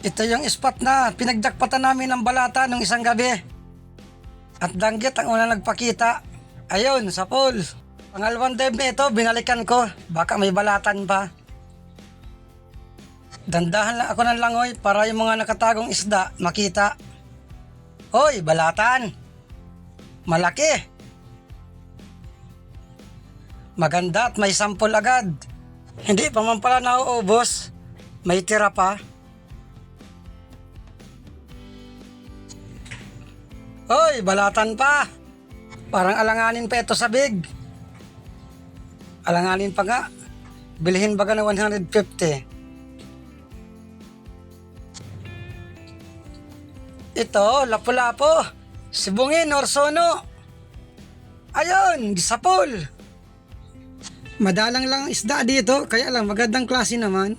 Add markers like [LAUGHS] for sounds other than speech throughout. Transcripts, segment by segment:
Ito yung spot na pinagdakpatan namin ng balata nung isang gabi. At danggit ang unang nagpakita. Ayun, sa pool. Pangalawang na ito, binalikan ko. Baka may balatan pa. Dandahan lang ako ng langoy para yung mga nakatagong isda makita. Hoy, balatan! Malaki! Maganda at may sampol agad. Hindi pa man pala nauubos. May tira pa. Hoy, balatan pa! Parang alanganin pa ito sa big. Alanganin pa nga. Bilhin baga ng 150. Ito, lapu-lapo. Sibungin or sono. Ayun, gisapol. Madalang lang ang isda dito, kaya lang magandang klase naman.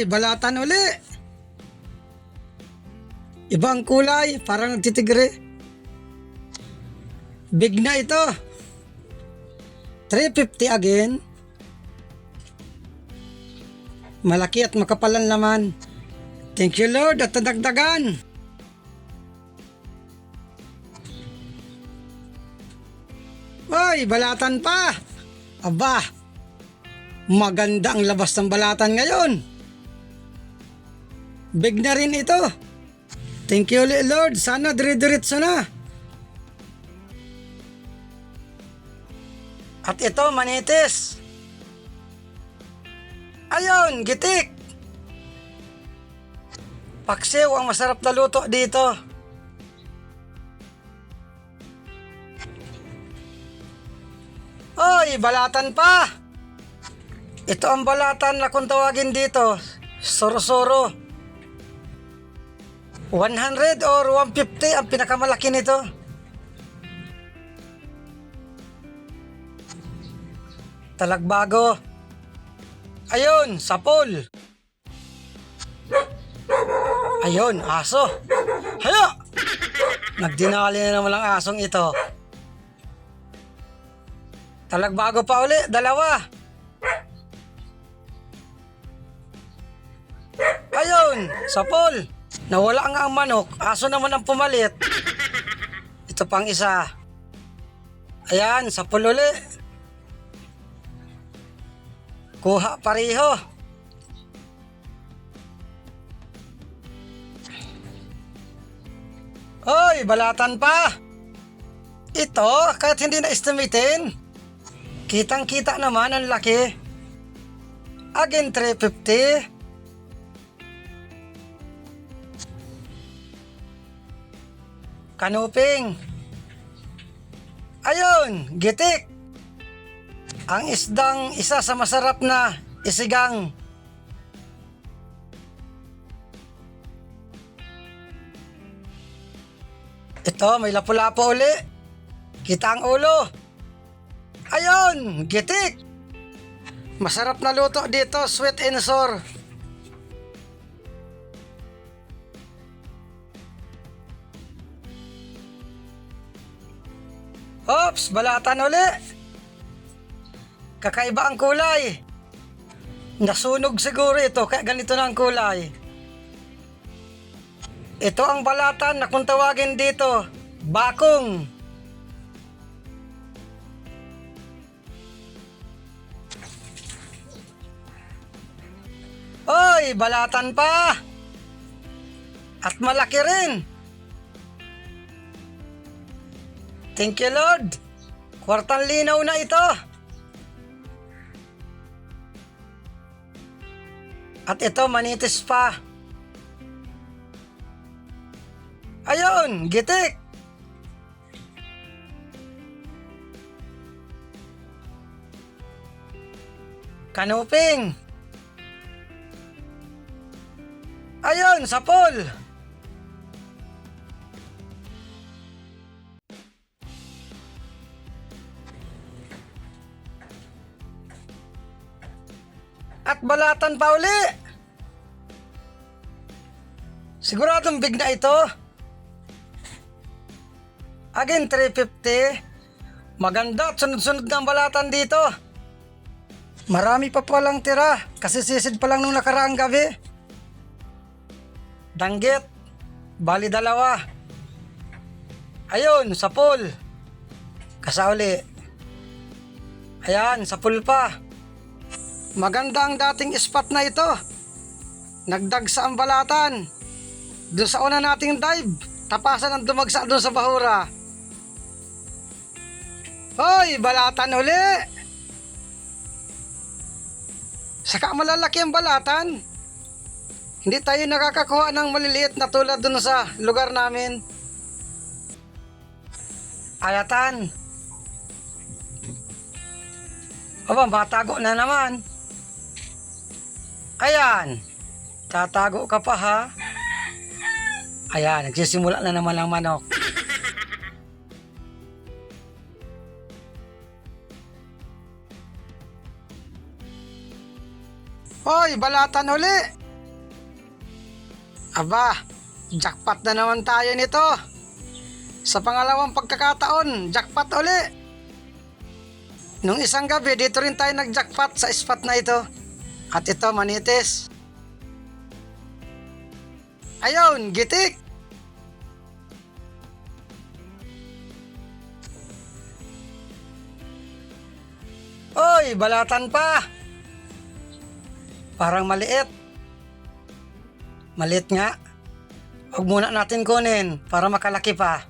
Hoy, balatan uli. Ibang kulay, parang nagtitigre. Big na ito. 350 again. Malaki at makapalan naman. Thank you Lord at nadagdagan. Hoy, balatan pa! Aba, maganda ang labas ng balatan ngayon. Big na rin ito. Thank you Lord, sana dire-diretso na. At ito, manitis. Ayun, gitik. Paksiw ang masarap na luto dito. Oy, balatan pa! Ito ang balatan na kung tawagin dito. Soro-soro. 100 or 150 ang pinakamalaki nito. Talagbago. Ayun, sapol. Ayun, aso. Hayo! Nagdinali na naman ang asong ito. Talagbago pa uli, dalawa. Ayun, sapol. Nawala nga ang manok, aso naman ang pumalit. Ito pang isa. Ayan, sapol uli. Kuha pareho. Hoy, balatan pa! Ito, kahit hindi na estimatein. Kitang kita naman ang laki. Again, 350. Kanuping. Ayun, gitik. Ang isdang isa sa masarap na isigang. Ito, may lapu-lapo uli. Kita ang ulo. Ayun, gitik. Masarap na luto dito, sweet and sour. Ops, balatan uli. Kakaiba ang kulay. Nasunog siguro ito, kaya ganito na ang kulay. Ito ang balatan na kung tawagin dito, bakong. Oy, balatan pa! At malaki rin. Thank you, Lord. Kwartang linaw na ito. At ito, manitis pa. Ayun, gitik. Kanuping. Ayun, sapol. At balatan pa uli. Siguradong big na ito. Again, 350. Maganda at sunod-sunod ng balatan dito. Marami pa palang tira kasi sisid pa lang nung nakaraang gabi. Danggit, bali dalawa. Ayun, sa pool. Kasauli. Ayan, sa pool pa. Maganda ang dating spot na ito. Nagdag sa ambalatan. Doon sa una nating dive, tapasan ang dumagsa doon sa bahura. Hoy, balatan uli! Saka malalaki ang balatan. Hindi tayo nakakakuha ng maliliit na tulad doon sa lugar namin. Ayatan. Aba, matago na naman. Ayan. Tatago ka pa ha. Ayan, nagsisimula na naman ang manok. Hoy, balatan uli. Aba, jackpot na naman tayo nito. Sa pangalawang pagkakataon, jackpot uli. Nung isang gabi, dito rin tayo nag-jackpot sa spot na ito. At ito, manitis. Ayun, gitik. Oy, balatan pa. Parang maliit. Maliit nga. Huwag muna natin kunin para makalaki pa.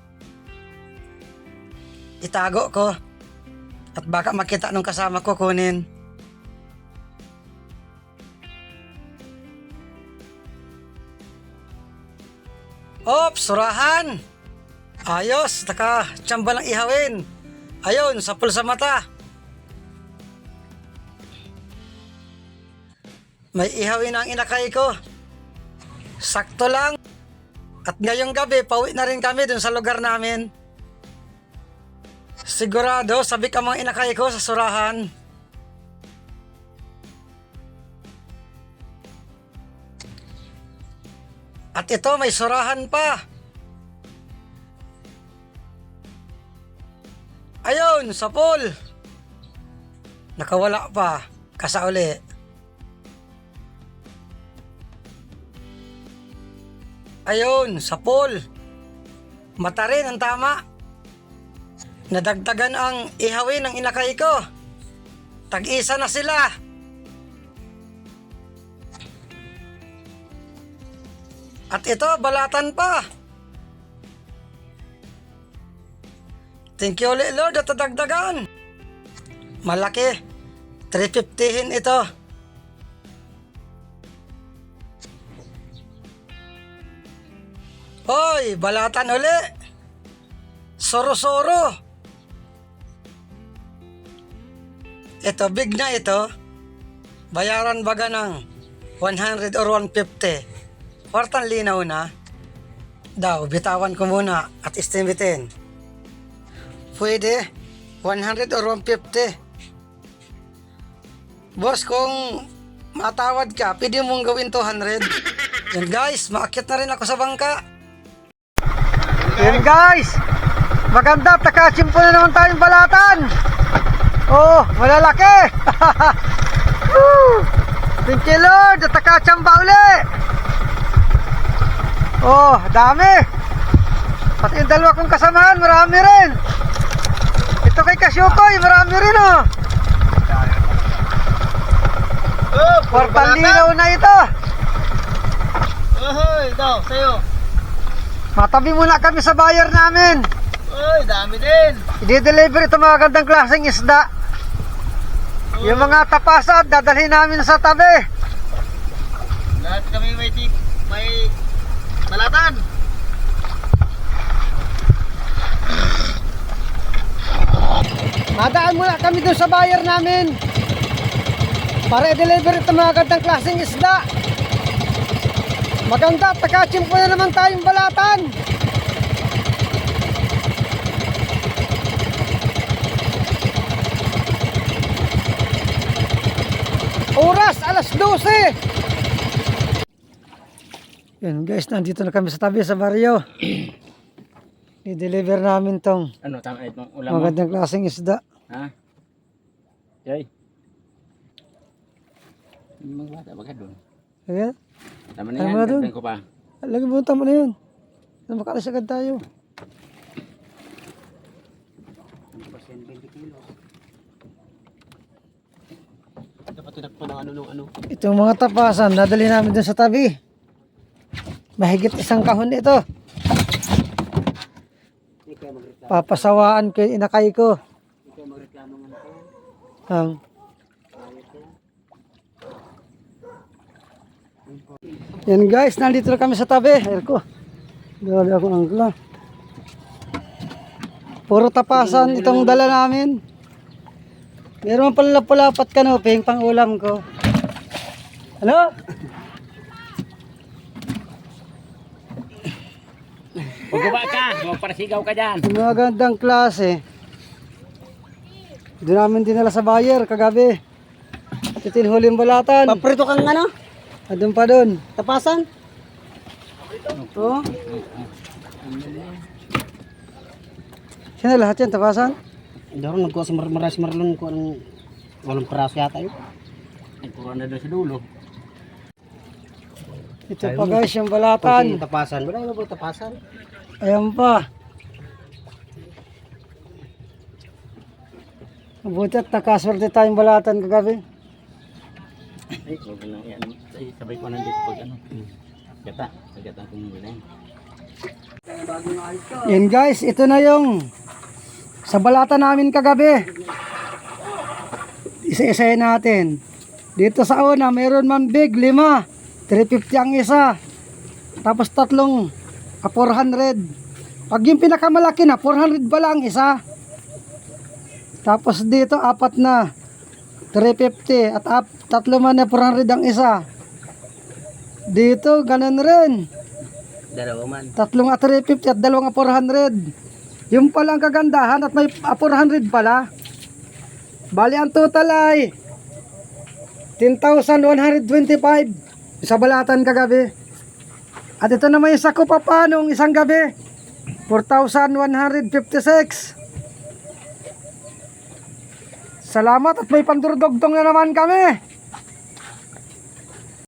Itago ko. At baka makita nung kasama ko kunin. Ops, surahan! Ayos, taka, tsamba lang ihawin. Ayun, sapul sa mata. May ihawin ang inakay ko. Sakto lang. At ngayong gabi, pauwi na rin kami dun sa lugar namin. Sigurado, sabi ka mga inakay ko sa surahan. At ito, may surahan pa. Ayun, sa pool. Nakawala pa. Kasauli. Ayun, sa pool. Mata rin ang tama. Nadagdagan ang ihawin ng inakay ko. Tag-isa na sila. At ito, balatan pa. Thank you ulit Lord at nadagdagan. Malaki. 350 ito. Hoy, balatan uli. Soro-soro. Ito, big na ito. Bayaran baga ng 100 or 150. Kwartang linaw na. Daw, bitawan ko muna at estimatein. Pwede, 100 or 150. Boss, kung matawad ka, pwede mong gawin 200. [LAUGHS] Yan guys, maakyat na rin ako sa bangka. Yan guys, maganda, takachimpo na naman tayong balatan. Oh, malalaki. [LAUGHS] Woo! Thank you Lord, at takachamba uli. Oh, dami. Pati yung dalawa kong kasamahan, marami rin. Ito kay Kasyukoy, marami rin oh. Oh, Kwartang linaw na ito. Ohoy, daw, sa'yo. Matabi muna kami sa buyer namin. Oy, dami din. I-deliver ito mga gandang klaseng isda. Yung mga tapasa, dadalhin namin sa tabi. Lahat kami may tip, may balatan. Madaan muna kami doon sa buyer namin. Para i-deliver ito mga gandang klaseng isda. Maganda, takachimpo na naman tayong balatan. Oras, alas 12. Yan guys, nandito na kami sa tabi sa baryo. [CLEARS THROAT] I-deliver namin tong Ano, tama itong ulam mo? magandang klaseng isda. Ha? Joy. Mga bata, baka doon. Sige. Tama na Tama yan, doon. ko pa. Lagi mo tama na yun. Na makalas agad tayo. Dapat tinakpo ng ano nung ano. Itong mga tapasan, nadali namin dun sa tabi. Mahigit isang kahon ito. Papasawaan ko yung inakay ko. Ang. Yan guys, nandito na kami sa tabi. Erko. Dali ako angkla. Puro tapasan itong dala namin. Meron pala palapat kanoping pang ulam ko. Ano? Bugaba ka, huwag para sigaw ka dyan. Yung mga gandang klase. Doon namin dinala sa buyer kagabi. Yung huling balatan. Paprito kang ano? Adun pa doon. Tapasan? Oo. Sino lahat yan? Tapasan? Daron nagkuha si Mar Maras Marlon ko ang walang praso yata yun. Ay, puro na doon sa dulo. Ito pa guys yung balatan. tapasan. Wala na po tapasan. Ayan pa. Mabuti at nakaswerte tayong balatan kagabi. Ay, huwag na yan. Ay, sabay ko nandito pag ano. Gata, gata kong muna yan. Guys, ito na yung sa balata namin kagabi. Isa-isahin natin. Dito sa una, mayroon man big, lima. 350 ang isa. Tapos tatlong ah, 400. Pag yung pinakamalaki na, 400 ba lang isa. Tapos dito, apat na. 350 at ap, tatlo man na 400 ang isa. Dito, ganun rin. Dalawa man. Tatlong at 350 at dalawang at 400. Yung pala ang kagandahan at may ah, 400 pala. Bali ang total ay 10,125 sa balatan kagabi. At ito naman yung sako pa pa nung isang gabi. 4,156. Salamat at may pandurdogtong na naman kami.